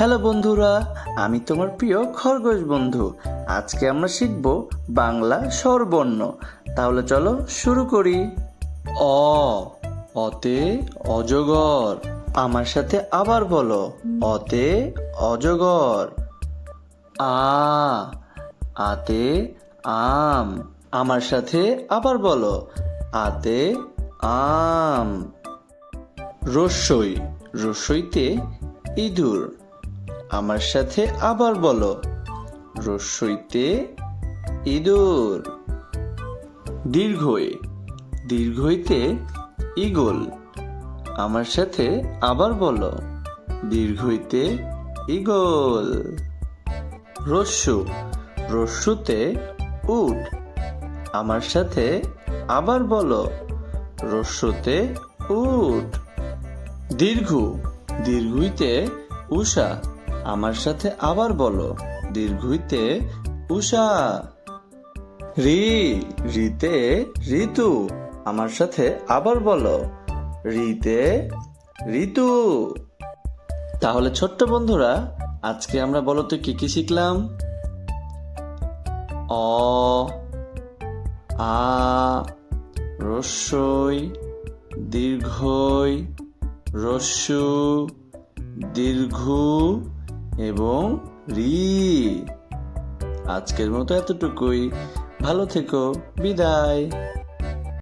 Hello বন্ধুরা আমি তোমার প্রিয় খরগোশ বন্ধু। আজকে আমরা শিখব বাংলা স্বরবর্ণ। তাহলে চলো শুরু করি। অ অতে অজগর। আমার সাথে আবার বলো। অতে অজগর। আ আতে আম। আমার সাথে আবার বলো। আতে আম। রস্যই রস্যইতে ইঁদুর। আমার সাথে আবার বলো। রস্যইতে ইঁদুর। দীর্ঘই, দীর্ঘইতে ইগল আমার সাথে আবার বলো। দীর্ঘইতে ইগল রস্যু রস্যুতে উট। আমার সাথে আবার বলো। রস্যুতে উট। দীর্ঘ, দীর্ঘইতে উষা। আমার সাথে আবার বলো। দীর্ঘইতে উষা। রি, রিতে ঋতু, আমার সাথে আবার বলো। রিতে ঋতু। তাহলে ছোট্ট বন্ধুরা, আজকে আমরা বলো তো কি কি শিখলাম? অ, আ, রস্যই, দীর্ঘই, রস্যু, দীর্ঘ এবং রি। আজকের মতো এতটুকুই। ভালো থেকো। বিদায়।